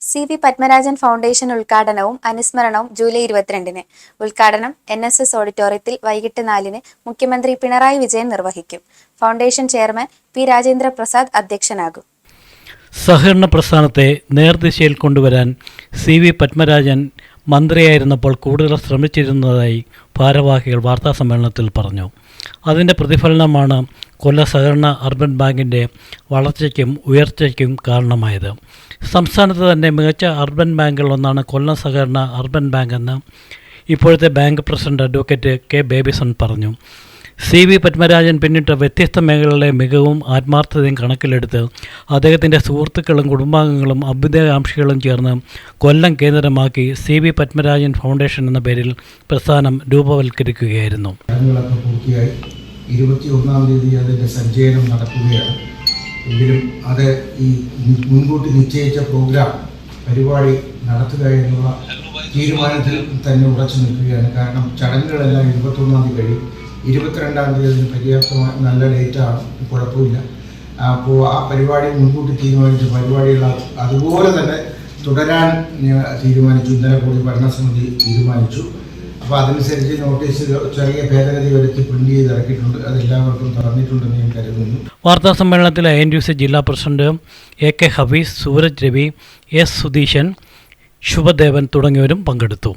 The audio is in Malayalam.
സി വി പത്മരാജൻ ഫൗണ്ടേഷൻ ഉദ്ഘാടനവും അനുസ്മരണവും ജൂലൈ ഇരുപത്തിരണ്ടിന്. ഉദ്ഘാടനം എൻ എസ് എസ് ഓഡിറ്റോറിയത്തിൽ വൈകിട്ട് നാലിന് മുഖ്യമന്ത്രി പിണറായി വിജയൻ നിർവഹിക്കും. Foundation chairman P Rajendra Prasad അധ്യക്ഷനാകും. സഹകരണ പ്രസ്ഥാനത്തെ നേർദിശയിൽ കൊണ്ടുവരാൻ സി വി പത്മരാജൻ മന്ത്രിയായിരുന്നപ്പോൾ കൂടുതൽ ശ്രമിച്ചിരുന്നതായി ഭാരവാഹികൾ വാർത്താസമ്മേളനത്തിൽ പറഞ്ഞു. അതിന്റെ പ്രതിഫലനമാണ് കൊല്ല സഹകരണ അർബൻ ബാങ്കിന്റെ വളർച്ചയ്ക്കും ഉയർച്ചയ്ക്കും കാരണമായത്. സംസ്ഥാനത്ത് തന്നെ മികച്ച അർബൻ ബാങ്കുകളൊന്നാണ് കൊല്ലം സഹകരണ അർബൻ ബാങ്ക് എന്ന് ഇപ്പോഴത്തെ bank president advocate K Babyson പറഞ്ഞു. സി വി പത്മരാജൻ പിന്നിട്ട വ്യത്യസ്ത മേഖലകളിലെ മികവും ആത്മാർത്ഥതയും കണക്കിലെടുത്ത് അദ്ദേഹത്തിന്റെ സുഹൃത്തുക്കളും കുടുംബാംഗങ്ങളും അഭ്യുദയകാംക്ഷികളും ചേർന്ന് കൊല്ലം കേന്ദ്രമാക്കി സി വി പത്മരാജൻ ഫൗണ്ടേഷൻ എന്ന പേരിൽ പ്രസ്ഥാനം രൂപവൽക്കരിക്കുകയായിരുന്നു. ഇരുപത്തി ഒന്നാം തീയതി അതിന്റെ സഞ്ചയനം നടക്കുകയാണ്. എങ്കിലും അത് ഈ മുൻകൂട്ടി നിശ്ചയിച്ച പ്രോഗ്രാം പരിപാടി നടത്തുക എന്നുള്ള തീരുമാനത്തിൽ തന്നെ ഉറച്ചു നിൽക്കുകയാണ്. കാരണം ചടങ്ങുകളെല്ലാം ഇരുപത്തൊന്നാം തീയതി കഴിയും. ഇരുപത്തിരണ്ടാം തീയതി അതിന് പര്യാപ്തമായ നല്ല ഡേറ്റാണ്. കുഴപ്പമില്ല. അപ്പോൾ ആ പരിപാടി മുൻകൂട്ടി തീരുമാനിച്ച പരിപാടികൾ അതുപോലെ തന്നെ തുടരാൻ തീരുമാനിച്ചു. ഇന്നലെ കൂടി ഭരണസമിതി തീരുമാനിച്ചു. അപ്പോൾ അതനുസരിച്ച് നോട്ടീസ് ചെറിയ ഭേദഗതി വരുത്തി പ്രിന്റ് ചെയ്ത് ഇറക്കിയിട്ടുണ്ട് അത് എല്ലാവർക്കും തന്നിട്ടുണ്ടെന്ന് ഞാൻ കരുതുന്നു. വാർത്താ സമ്മേളനത്തിൽ എൻ ഡി സി ജില്ലാ president A K Hafeez Sooraj Ravi S Sudheesan Subhadevan തുടങ്ങിയവരും പങ്കെടുത്തു.